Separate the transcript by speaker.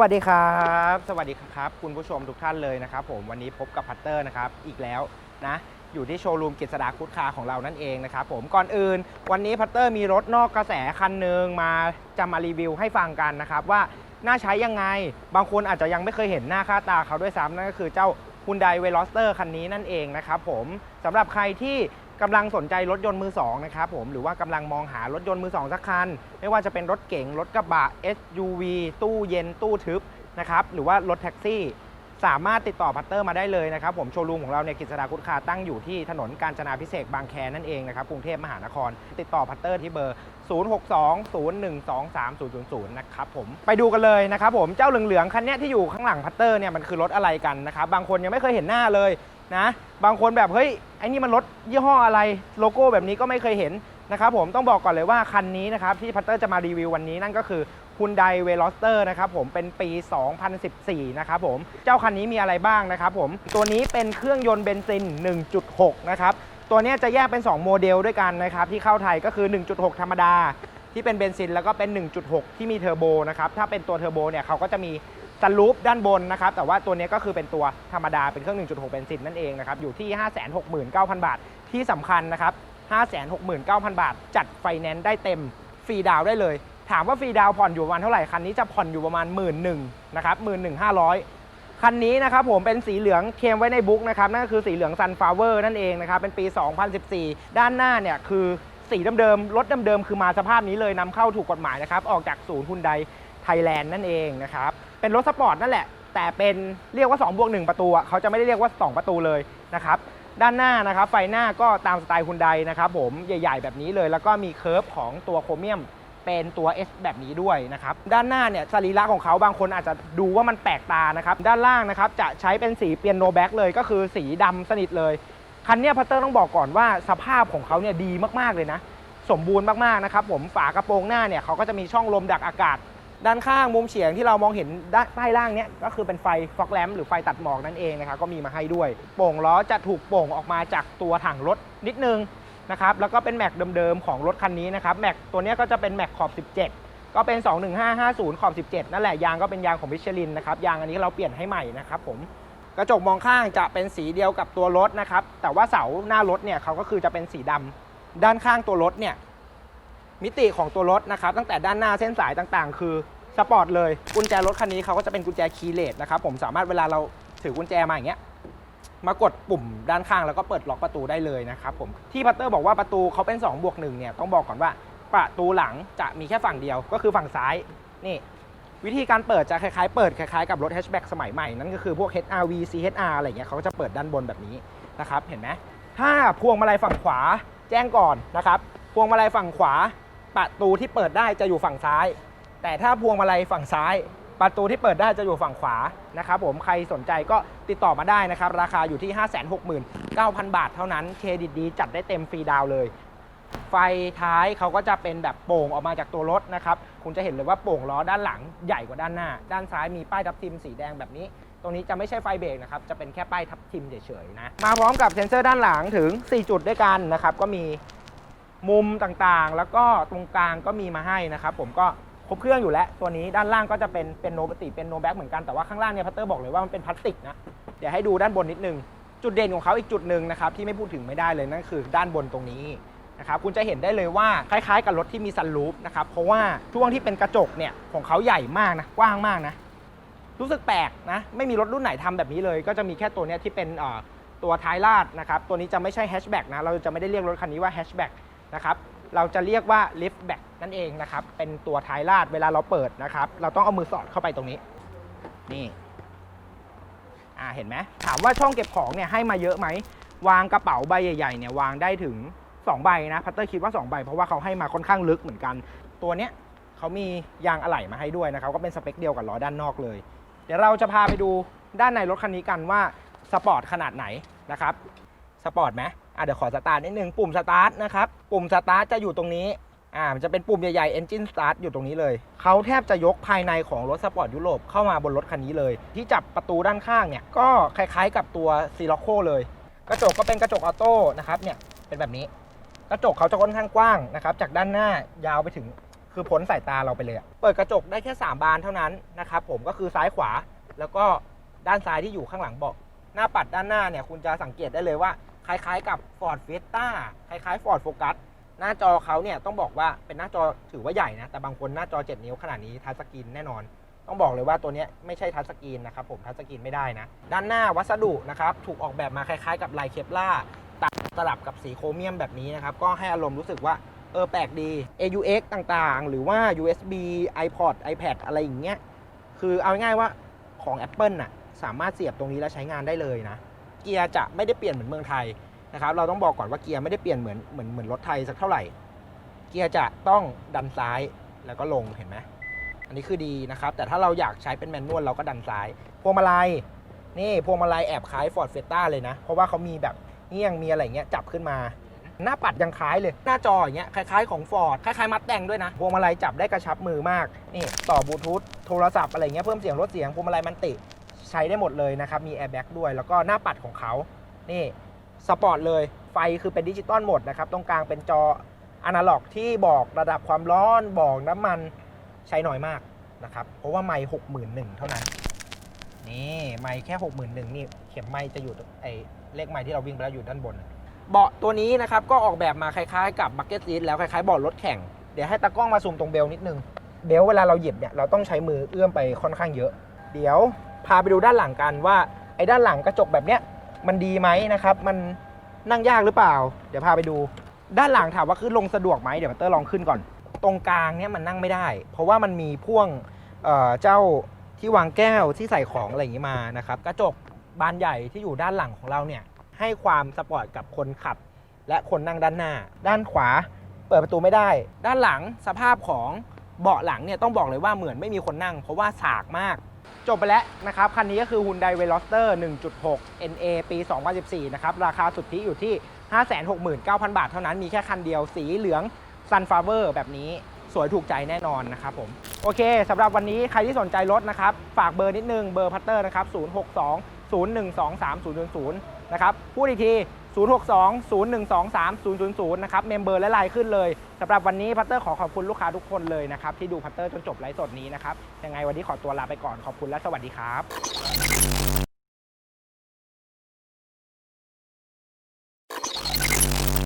Speaker 1: วัสดีครับ สวัสดีครับ คุณผู้ชมทุกท่านเลยนะครับผมวันนี้พบกับพัตเตอร์นะครับอีกแล้วนะอยู่ที่โชว์รูมกิษดาคุดคาของเรานั่นเองนะครับผมก่อนอื่น วันนี้พัตเตอร์มีรถนอกกระแสคันหนึ่งมาจะมารีวิวให้ฟังกันนะครับว่าน่าใช้ยังไง บางคนอาจจะยังไม่เคยเห็นหน้าค่าตาเขาด้วยซ้ำนั่นก็คือเจ้า Hyundai v e l o s t e r คันนี้นั่นเองนะครับผมสำหรับใครที่ กำลังสนใจรถยนต์มือสองนะครับผมหรือว่ากำลังมองหารถยนต์มือสองสักคัน ไม่ว่าจะเป็นรถเก๋งรถกระบะ SUV ตู้เย็นตู้ทึบนะครับหรือว่ารถแท็กซี่ สามารถติดต่อพัตเตอร์มาได้เลยนะครับผมโชว์รูมของเราเนี่ยกิจสดาคุดคาตั้งอยู่ที่ถนนกาญจนาพิเศษกบางแคนั่นเองนะครับกรุงเทพมหานคร ติดต่อพัตเตอร์ที่เบอร์ 0620123000 นะครับผมไปดูกันเลยนะครับผมเจ้าเหลืองๆคันเนี้ยที่อยู่ข้างหลังพัตเตอร์เนี่ยมันคือรถอะไรกันนะครับบางคนยังไม่เคยเห็นหน้าเลยนะบางคนแบบเฮ้ยไอ้นี่มันรถยี่ห้ออะไรโลโก้แบบนี้ก็ไม่เคยเห็นนะครับผมต้องบอกก่อนเลยว่าคันนี้นะครับที่พัตเตอร์จะมารีวิววันนี้นั่นก็คือ Hyundai v e l o s t e r นะครับผมเป็นปี 2014 นะครับผม เจ้าคันนี้มีอะไรบ้างนะครับผม ตัวนี้เป็นเครื่องยนต์เบนซิน 1.6 นะครับ ตัวนี้จะแยกเป็น 2 โมเดลด้วยกันนะครับ ที่เข้าไทยก็คือ 1.6 ธรรมดา ที่เป็นเบนซินแล้วก็เป็น 1.6 ที่มีเทอร์โบนะครับ ถ้าเป็นตัวเทอร์โบเนี่ยเขาก็จะมีสลูปด้านบนนะครับ แต่ว่าตัวนี้ก็คือเป็นตัวธรรมดาเป็นเครื่อง 1.6 เบนซินนั่นเองนะครับ อยู่ที่ 569,000 บาท ที่สำคัญนะครับ 569,000 บาท จัดไฟแนนซ์ได้เต็ม ฟรีดาวน์ได้เลย ถามว่าฟรีดาวผ่อนอยู่ประมาณเท่าไหร่ คันนี้จะผ่อนอยู่ประมาณ 1 1ื่นนะครับหมื่นหนึ่งห้าร้อยคันนี้นะครับผมเป็นสีเหลืองเคมไว้ในบุ๊กนะครับนั่นก็คือสีเหลืองซันฟลาเวอร์นั่นเองนะครับเป็นปี 2014 ด้านหน้าเนี่ยคือสีเดิมๆรถเดิมๆคือมาสภาพนี้เลยนำเข้าถูกกฎหมายนะครับออกจากศูนย์ฮุนไดไทยแลนด์นั่นเองนะครับเป็นรถสปอร์ตนั่นแหละ แต่เป็นเรียกว่า2บวก1ประตูเขาจะไม่ได้เรียกว่า 2 ประตูเลยนะครับด้านหน้านะครับไฟหน้าก็ตามสไตล์ฮุนไดนะครับผมใหญ่ ๆ แบบนี้เลย แล้วก็มีเคิร์ฟของตัวโครเมียม เป็นตัว S แบบนี้ด้วยนะครับด้านหน้าเนี่ยสรีระของเขาบางคนอาจจะดูว่ามันแปลกตานะครับด้านล่างนะครับจะใช้เป็นสีเปียโนแบ็กเลยก็คือสีดำสนิทเลยคันนี้พัตเตอร์ต้องบอกก่อนว่าสภาพของเขาเนี่ยดีมากๆเลยนะ สมบูรณ์มากๆนะครับผมฝากระโปรงหน้าเนี่ยเขาก็จะมีช่องลมดักอากาศ ด้านข้างมุมเฉียงที่เรามองเห็นด้านใต้ล่างเนี่ยก็คือเป็นไฟฟอกแลมหรือไฟตัดหมอกนั่นเองนะครับก็มีมาให้ด้วย โป่งล้อจะถูกโป่งออกมาจากตัวถังรถนิดนึง นะครับแล้วก็เป็นแม็กเดิมๆของรถคันนี้นะครับแม็กตัวนี้ก็จะเป็นแม็กขอบ 17 ก็เป็น 21550 ขอบ 17 นั่นแหละยางก็เป็นยางของมิชลินนะครับยางอันนี้เราเปลี่ยนให้ใหม่นะครับผมกระจกมองข้างจะเป็นสีเดียวกับตัวรถนะครับแต่ว่าเสาหน้ารถเนี่ยเขาก็คือจะเป็นสีดำด้านข้างตัวรถเนี่ยมิติของตัวรถนะครับตั้งแต่ด้านหน้าเส้นสายต่างๆ คือสปอร์ตเลยกุญแจรถคันนี้เขาก็จะเป็นกุญแจคีย์เลสนะครับผมสามารถเวลาเราถือกุญแจมาอย่างเงี้ย มากดปุ่มด้านข้างแล้วก็เปิดล็อกประตูได้เลยนะครับผมที่พัตเตอร์บอกว่าประตูเขาเป็น2บวกหนึ่งเนี่ยต้องบอกก่อนว่าประตูหลังจะมีแค่ฝั่งเดียวก็คือฝั่งซ้ายนี่วิธีการเปิดจะคล้ายๆเปิดคล้ายๆกับรถแฮชแบ็กสมัยใหม่นั่นก็คือพวก HRV CHR อะไรเงี้ยเขาก็จะเปิดด้านบนแบบนี้นะครับเห็นไหมถ้าพวงมาลัยฝั่งขวาแจ้งก่อนนะครับพวงมาลัยฝั่งขวาประตูที่เปิดได้จะอยู่ฝั่งซ้าย แต่ถ้าพวงมาลัยฝั่งซ้าย ประตูที่เปิดได้จะอยู่ฝั่งขวานะครับผมใครสนใจก็ติดต่อมาได้นะครับ ราคาอยู่ที่ 569,000 บาทเท่านั้นเครดิตดีจัดได้เต็มฟรีดาวเลย ไฟท้ายเขาก็จะเป็นแบบโป่งออกมาจากตัวรถนะครับ คุณจะเห็นเลยว่าโป่งล้อด้านหลังใหญ่กว่าด้านหน้า ด้านซ้ายมีป้ายทับทิมสีแดงแบบนี้ ตรงนี้จะไม่ใช่ไฟเบรกนะครับ จะเป็นแค่ป้ายทับทิมเฉยๆนะ มาพร้อมกับเซ็นเซอร์ด้านหลังถึง 4 จุดด้วยกันนะครับ ก็มีมุมต่างๆ แล้วก็ตรงกลางก็มีมาให้นะครับ ผมก็ ครบเครื่องอยู่แล้วตัวนี้ด้านล่างก็จะเป็นเป็นโนปติเป็นโนแบ็กเหมือนกันแต่ว่าข้างล่างเนี่ยพัตเตอร์บอกเลยว่ามันเป็นพลาสติกนะเดี๋ยวให้ดูด้านบนนิดนึง จุดเด่นของเขาอีกจุดหนึ่งนะครับที่ไม่พูดถึงไม่ได้เลยนั่นคือด้านบนตรงนี้นะครับคุณจะเห็นได้เลยว่าคล้ายๆ กับรถที่มีซันรูฟนะครับเพราะว่าช่วงที่เป็นกระจกเนี่ยของเขาใหญ่มากนะกว้างมากนะรู้สึกแปลกนะไม่มีรถรุ่นไหนทำแบบนี้เลย ก็จะมีแค่ตัวเนี้ยที่เป็นตัวท้ายลาดนะครับตัวนี้จะไม่ใช่แฮชแบ็กนะเราจะไม่ได้เรียกรถคันนี้ว่าแฮชแบ็กนะครับ เราจะเรียกว่าลิฟต์แบ็กนั่นเองนะครับ เป็นตัวท้ายลาดเวลาเราเปิดนะครับ เราต้องเอามือสอดเข้าไปตรงนี้ นี่อ่าเห็นไหมถามว่าช่องเก็บของเนี่ยให้มาเยอะไหม วางกระเป๋าใบใหญ่ๆเนี่ยวางได้ถึง 2 ใบนะ พัตเตอร์คิดว่า 2 ใบ เพราะว่าเขาให้มาค่อนข้างลึกเหมือนกัน ตัวเนี้ยเขามียางอะไหล่มาให้ด้วยนะครับ ก็เป็นสเปคเดียวกับล้อด้านนอกเลย เดี๋ยวเราจะพาไปดูด้านในรถคันนี้กันว่าสปอร์ตขนาดไหนนะครับ สปอร์ตไหม อะเดี๋ยวขอสตาร์ทนิดนึงปุ่มสตาร์ทนะครับ ปุ่มสตาร์ทจะอยู่ตรงนี้อ่ามันจะเป็นปุ่มใหญ่ๆ Engine Start อยู่ตรงนี้เลย เขาแทบจะยกภายในของรถสปอร์ตยุโรปเข้ามาบนรถคันนี้เลย ที่จับประตูด้านข้างเนี่ย ก็คล้ายๆกับตัวซีล็อกโคเลย กระจกก็เป็นกระจกออโต้นะครับ เนี่ย เป็นแบบนี้ กระจกเขาจะค่อนข้างกว้างนะครับ จากด้านหน้ายาวไปถึง คือพ้นสายตาเราไปเลย เปิดกระจกได้แค่ 3 บานเท่านั้นนะครับ ผม ก็คือซ้ายขวา แล้วก็ด้านซ้ายที่อยู่ข้างหลังเบาะ หน้าปัดด้านหน้าเนี่ย คุณจะสังเกตได้เลยว่า คล้ายๆกับ Ford Fiesta คล้ายๆ Ford Focus หน้าจอเขาเนี่ยต้องบอกว่าเป็นหน้าจอถือว่าใหญ่นะ แต่บางคนหน้าจอ 7 นิ้วขนาดนี้ทัชสกรีนแน่นอน ต้องบอกเลยว่าตัวนี้ไม่ใช่ทัชสกรีนนะครับผมทัชสกรีนไม่ได้นะ ด้านหน้าวัสดุนะครับถูกออกแบบมาคล้ายๆ กับลายเคปล่าตัดสลับกับสีโครเมียมแบบนี้นะครับก็ให้อารมณ์รู้สึกว่าเออแปลกดี AUX ต่างๆ หรือว่า USB iPod iPad อะไรอย่างเงี้ยคือเอาง่ายๆว่าของ Apple น่ะสามารถเสียบตรงนี้แล้วใช้งานได้เลยนะ เกียร์จะไม่ได้เปลี่ยนเหมือนเมืองไทยนะครับ เราต้องบอกก่อนว่าเกียร์ไม่ได้เปลี่ยนเหมือนเหมือนเหมือนรถไทยสักเท่าไหร่ เกียร์จะต้องดันซ้ายแล้วก็ลงเห็นไหมอันนี้คือดีนะครับ แต่ถ้าเราอยากใช้เป็นแมนนวลเราก็ดันซ้าย พวงมาลัยนี่พวงมาลัยแอบคล้าย Ford f i e s t a เลยนะ เพราะว่าเขามีแบบเงี้ยงมีอะไรเงี้ยจับขึ้นมา หน้าปัดยังคล้ายเลย หน้าจออย่างเงี้ยคล้ายๆของ Ford คล้ายๆมัดแต่งด้วยนะ พวงมาลัยจับได้กระชับมือมาก นี่ต่อบลูทูธโทรศัพท์อะไรเงี้ยเพิ่มเสียงลดเสียงพวงมาลัยมันติ ใช้ได้หมดเลยนะครับ มีแอร์แบ็กด้วย แล้วก็หน้าปัดของเขา นี่สปอร์ตเลย ไฟคือเป็นดิจิตอลหมดนะครับ ตรงกลางเป็นจออนาล็อกที่บอกระดับความร้อน บอกน้ำมันใช้น้อยมากนะครับ เพราะว่าไมค์หกหมื่นหนึ่งเท่านั้น นี่ไมค์แค่หกหมื่นหนึ่งนี่เข็มไมค์จะอยู่ไอเลขไมค์ที่เราวิ่งไปแล้วอยู่ด้านบน เบาะตัวนี้นะครับก็ออกแบบมาคล้ายๆกับบักเก็ตซีทแล้วคล้ายๆเบาะรถแข่ง เดี๋ยวให้ตากล้องมาซูมตรงเบลนิดนึง เบลเวลาเราหยิบเนี่ยเราต้องใช้มือเอื้อมไปค่อนข้างเยอะ เดี๋ยว พาไปดูด้านหลังกันว่าไอ้ด้านหลังกระจกแบบเนี้ยมันดีไหมนะครับ มันนั่งยากหรือเปล่า เดี๋ยวพาไปดู ด้านหลังถามว่าขึ้นลงสะดวกไหมเดี๋ยวมาเตอร์ลองขึ้นก่อน ตรงกลางเนี่ยมันนั่งไม่ได้ เพราะว่ามันมีพ่วงเอ่อเจ้าที่วางแก้วที่ใส่ของอะไรอย่างนี้มานะครับ กระจกบานใหญ่ที่อยู่ด้านหลังของเราเนี่ยให้ความสปอร์ตกับคนขับ และคนนั่งด้านหน้า ด้านขวาเปิดประตูไม่ได้ ด้านหลังสภาพของเบาะหลังเนี่ยต้องบอกเลยว่าเหมือนไม่มีคนนั่ง เพราะว่าสากมาก จบไปแล้วนะครับ คันนี้ก็คือ Hyundai Veloster 1.6 NA ปี 2014 นะครับ ราคาสุทธิอยู่ที่ 569,000 บาทเท่านั้น มีแค่คันเดียวสีเหลือง Sunflower แบบนี้สวยถูกใจแน่นอนนะครับผม โอเคสำหรับวันนี้ใครที่สนใจรถนะครับ ฝากเบอร์นิดนึง เบอร์พัตเตอร์นะครับ 062 0123 000 นะครับ พูดอีกที 062 0123 000 นะครับ เมมเบอร์และไลน์ขึ้นเลยสำหรับวันนี้พัตเตอร์ขอขอบคุณลูกค้าทุกคนเลยนะครับ ที่ดูพัตเตอร์จนจบไลฟ์สดนี้นะครับ ยังไงวันนี้ขอตัวลาไปก่อนขอบคุณและสวัสดีครับ